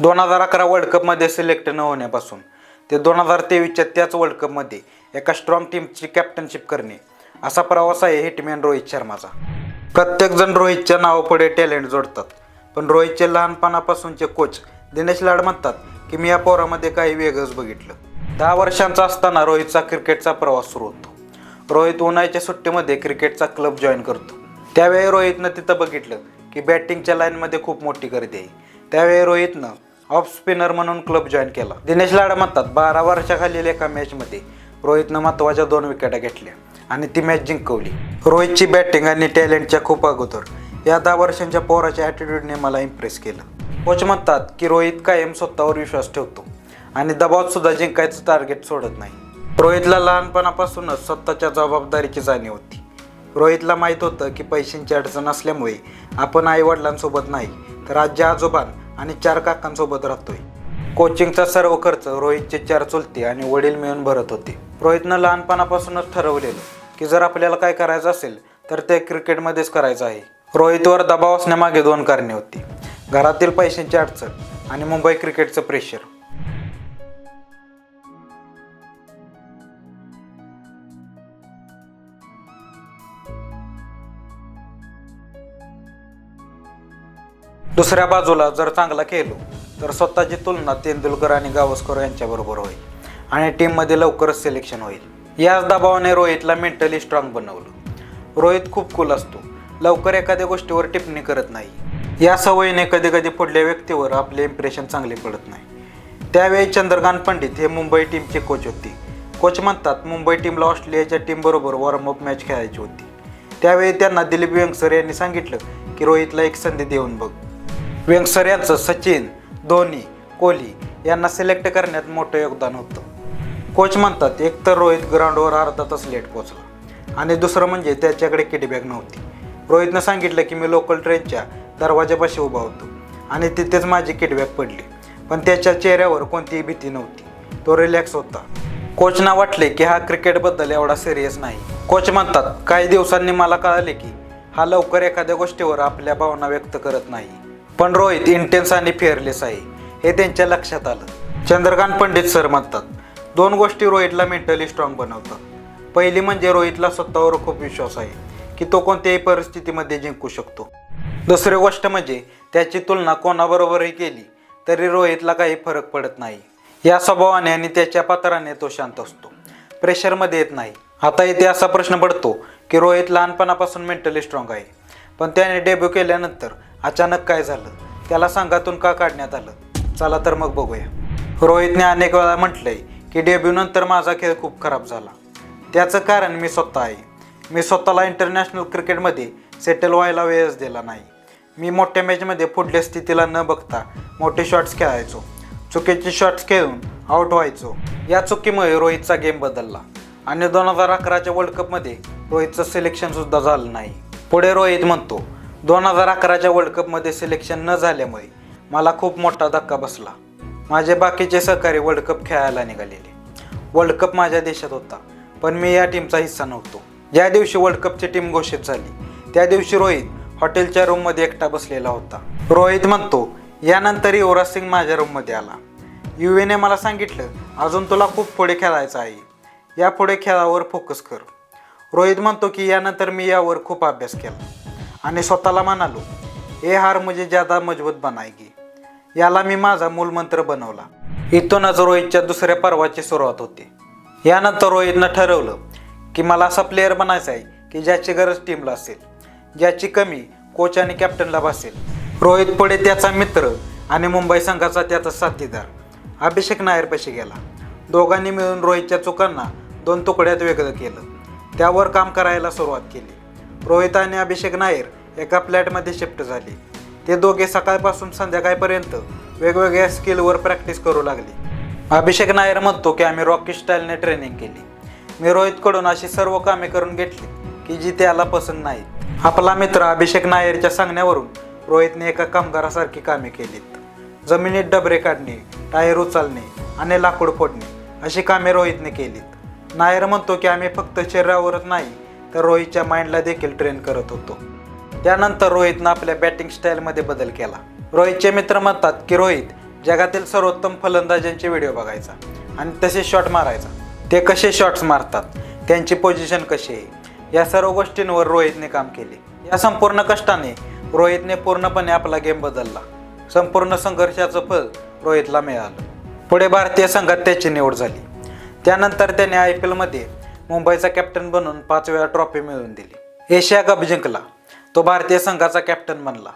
दोन हजार अकरा वर्ल्ड कपमध्ये सिलेक्ट न होण्यापासून ते दोन हजार तेवीसच्या त्याच वर्ल्ड कपमध्ये एका स्ट्रॉंग टीमची कॅप्टनशिप करणे असा प्रवास आहे हिटमॅन रोहित शर्माचा. प्रत्येकजण रोहितच्या नावापुढे टॅलेंट जोडतात. पण रोहितचे लहानपणापासूनचे कोच दिनेश लाड म्हणतात की मी या पोरामध्ये काही वेगळंच बघितलं. दहा वर्षांचा असताना रोहितचा क्रिकेटचा प्रवास सुरू होतो. रोहित उन्हाळ्याच्या सुट्टीमध्ये क्रिकेटचा क्लब जॉईन करतो. त्यावेळी रोहितनं तिथं बघितलं की बॅटिंगच्या लाईनमध्ये खूप मोठी गर्दी आहे. त्यावेळी रोहितनं ऑफ स्पिनर म्हणून क्लब जॉईन केला. दिनेश लाडा म्हणतात बारा वर्षाखालील एका मॅचमध्ये रोहितनं महत्त्वाच्या दोन विकेटा घेतल्या आणि ती मॅच जिंकवली. रोहितची बॅटिंग आणि टॅलेंटच्या खूप अगोदर या दहा वर्षांच्या पोराच्या ॲटिट्यूडने मला इम्प्रेस केलं. कोच म्हणतात की रोहित कायम स्वतःवर विश्वास ठेवतो आणि दबावात सुद्धा जिंकायचं टार्गेट सोडत नाही. रोहितला लहानपणापासूनच स्वतःच्या जबाबदारीची जाणीव होती. रोहितला माहीत होतं की पैशांची अडचण असल्यामुळे आपण आईवडिलांसोबत नाही तर आजी आजोबां आणि चार काकांसोबत राहतोय. कोचिंगचा सर्व खर्च रोहितचे चार चुलते आणि वडील मिळून भरत होते. रोहितनं लहानपणापासूनच ठरवलेलं की जर आपल्याला काय करायचं असेल तर ते क्रिकेटमध्येच करायचं आहे. रोहितवर दबाव असण्यामागे दोन कारणे होती. घरातील पैशांची अडचण आणि मुंबई क्रिकेटचं प्रेशर दुसऱ्या बाजूला जर चांगला खेळलो तर स्वतःची तुलना तेंडुलकर आणि गावस्कर यांच्याबरोबर होईल. आणि टीममध्ये लवकरच सिलेक्शन होईल. याच दबावाने रोहितला मेंटली स्ट्रॉंग बनवलं. रोहित खूप कूल असतो. लवकर एखाद्या गोष्टीवर टिप्पणी करत नाही. या सवयीने कधी कधी पुढल्या व्यक्तीवर आपले इम्प्रेशन चांगले पडत नाही. त्यावेळी चंद्रकांत पंडित हे मुंबई टीमचे कोच होते. कोच म्हणतात मुंबई टीमला ऑस्ट्रेलियाच्या टीमबरोबर वॉर्मअप मॅच खेळायची होती. त्यावेळी त्यांना दिलीप वेंगसर यांनी सांगितलं की रोहितला एक संधी देऊन बघ. वेंगसर यांचं सचिन धोनी कोहली यांना सिलेक्ट करण्यात मोठं योगदान होतं. कोच म्हणतात एक तर रोहित ग्राउंडवर अर्धा तास लेट पोचला आणि दुसरं म्हणजे त्याच्याकडे किडबॅग नव्हती. रोहितनं सांगितलं की मी लोकल ट्रेनच्या दरवाजापाशी उभा होतो आणि तिथेच माझी किडबॅग पडली. पण त्याच्या चेहऱ्यावर कोणतीही भीती नव्हती. तो रिलॅक्स होता. कोचना वाटले की हा क्रिकेटबद्दल एवढा सिरियस नाही. कोच म्हणतात काही दिवसांनी मला कळाले की हा लवकर एखाद्या गोष्टीवर आपल्या भावना व्यक्त करत नाही. पण रोहित इंटेन्स आणि फेअरलेस आहे. हे त्यांच्या लक्षात आलं. चंद्रकांत पंडित सर म्हणतात दोन गोष्टी रोहितला मेंटली स्ट्रॉंग बनवतात. पहिली म्हणजे रोहितला स्वतःवर खूप विश्वास आहे की तो कोणत्याही परिस्थितीमध्ये जिंकू शकतो. दुसरी गोष्ट म्हणजे त्याची तुलना कोणाबरोबरही केली तरी रोहितला काही फरक पडत नाही. या स्वभावाने आणि त्याच्या पात्राने तो शांत असतो. प्रेशरमध्ये येत नाही. आता इथे असा प्रश्न पडतो की रोहित लहानपणापासून मेंटली स्ट्रॉंग आहे. पण त्याने डेब्यू केल्यानंतर अचानक काय झालं? त्याला संघातून का काढण्यात आलं? चला तर मग बघूया. रोहितने अनेक वेळा म्हटलंय की डेब्यूनंतर माझा खेळ खूप खराब झाला. त्याचं कारण मी स्वतः आहे. मी स्वतःला इंटरनॅशनल क्रिकेटमध्ये सेटल व्हायला वेळच दिला नाही. मी मोठ्या मॅचमध्ये पुढल्या स्थितीला न बघता मोठे शॉट्स खेळायचो. चुकीचे शॉट्स खेळून आउट व्हायचो. या चुकीमुळे रोहितचा गेम बदलला. आणि दोन हजार अकराच्या वर्ल्ड कपमध्ये रोहितचं सिलेक्शनसुद्धा झालं नाही. पुढे रोहित म्हणतो दोन हजार अकराच्या वर्ल्ड कपमध्ये सिलेक्शन न झाल्यामुळे मला खूप मोठा धक्का बसला. माझे बाकीचे सहकारी वर्ल्ड कप खेळायला निघालेले. वर्ल्ड कप माझ्या देशात होता पण मी या टीमचा हिस्सा नव्हतो. ज्या दिवशी वर्ल्ड कपची टीम घोषित झाली त्या दिवशी रोहित हॉटेलच्या रूममध्ये एकटा बसलेला होता. रोहित म्हणतो यानंतर युवराज सिंग माझ्या रूममध्ये आला. युवेने मला सांगितलं अजून तुला खूप पुढे खेळायचं आहे. या पुढे खेळावर फोकस कर. रोहित म्हणतो की यानंतर मी यावर खूप अभ्यास केला. आणि स्वतःला म्हणालो हे हार म्हणजे ज्यादा मजबूत बनायगी याला मी माझा मूलमंत्र बनवला. इथूनच रोहितच्या दुसऱ्या पर्वाची सुरुवात होते. यानंतर रोहितनं ठरवलं की मला असा प्लेअर बनायचा आहे की ज्याची गरज टीमला असेल ज्याची कमी कोच आणि कॅप्टनला भासेल. रोहित पुढे त्याचा मित्र आणि मुंबई संघाचा त्याचा साथीदार अभिषेक नायरपाशी गेला. दोघांनी मिळून रोहितच्या चुकांना दोन तुकड्यात वेगळं केलं. त्यावर काम करायला सुरुवात केली. रोहित आणि अभिषेक नायर एका फ्लॅटमध्ये शिफ्ट झाले. ते दोघे सकाळपासून संध्याकाळपर्यंत वेगवेगळ्या स्किलवर प्रॅक्टिस करू लागले. अभिषेक नायर म्हणतो की आम्ही रॉकी स्टाईलने ट्रेनिंग केली. मी रोहितकडून अशी सर्व कामे करून घेतली की जी त्याला पसंत नाहीत. आपला मित्र अभिषेक नायरच्या सांगण्यावरून रोहितने एका कामगारासारखी कामे केलीत. जमिनीत डबरे काढणे टायर उचलणे आणि लाकूड फोडणे अशी कामे रोहितने केलीत. नायर म्हणतो की आम्ही फक्त शरीरावरच नाही तर रोहितच्या माइंडला देखील ट्रेन करत होतो. त्यानंतर रोहितनं आपल्या बॅटिंग स्टाईलमध्ये बदल केला. रोहितचे मित्र म्हणतात की रोहित जगातील सर्वोत्तम फलंदाजांचे व्हिडिओ बघायचा आणि तसे शॉट मारायचा. ते कसे शॉट्स मारतात? त्यांची पोझिशन कशी आहे? या सर्व गोष्टींवर रोहितने काम केले. या संपूर्ण कष्टाने रोहितने पूर्णपणे आपला गेम बदलला. संपूर्ण संघर्षाचं फल रोहितला मिळालं. पुढे भारतीय संघात त्याची निवड झाली. त्यानंतर त्याने आय पी एलमध्ये मुंबईचा कॅप्टन बनून पाच वेळा ट्रॉफी मिळवून दिली. एशिया कप जिंकला. तो भारतीय संघाचा कॅप्टन बनला.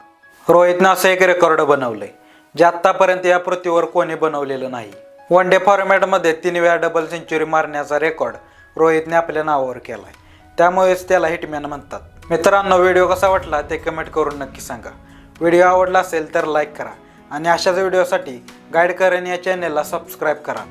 रोहितनं असं एक रेकॉर्ड बनवलंय जे आत्तापर्यंत या पृथ्वीवर कोणी बनवलेलं नाही. वन डे फॉर्मॅटमध्ये तीन वेळा डबल सेंचुरी मारण्याचा रेकॉर्ड रोहितने आपल्या नावावर केलाय. त्यामुळेच त्याला हिटमॅन म्हणतात. मित्रांनो व्हिडिओ कसा वाटला ते कमेंट करून नक्की सांगा. व्हिडिओ आवडला असेल तर लाईक करा आणि अशाच व्हिडिओसाठी गाईड करेन या चॅनेलला सबस्क्राईब करा.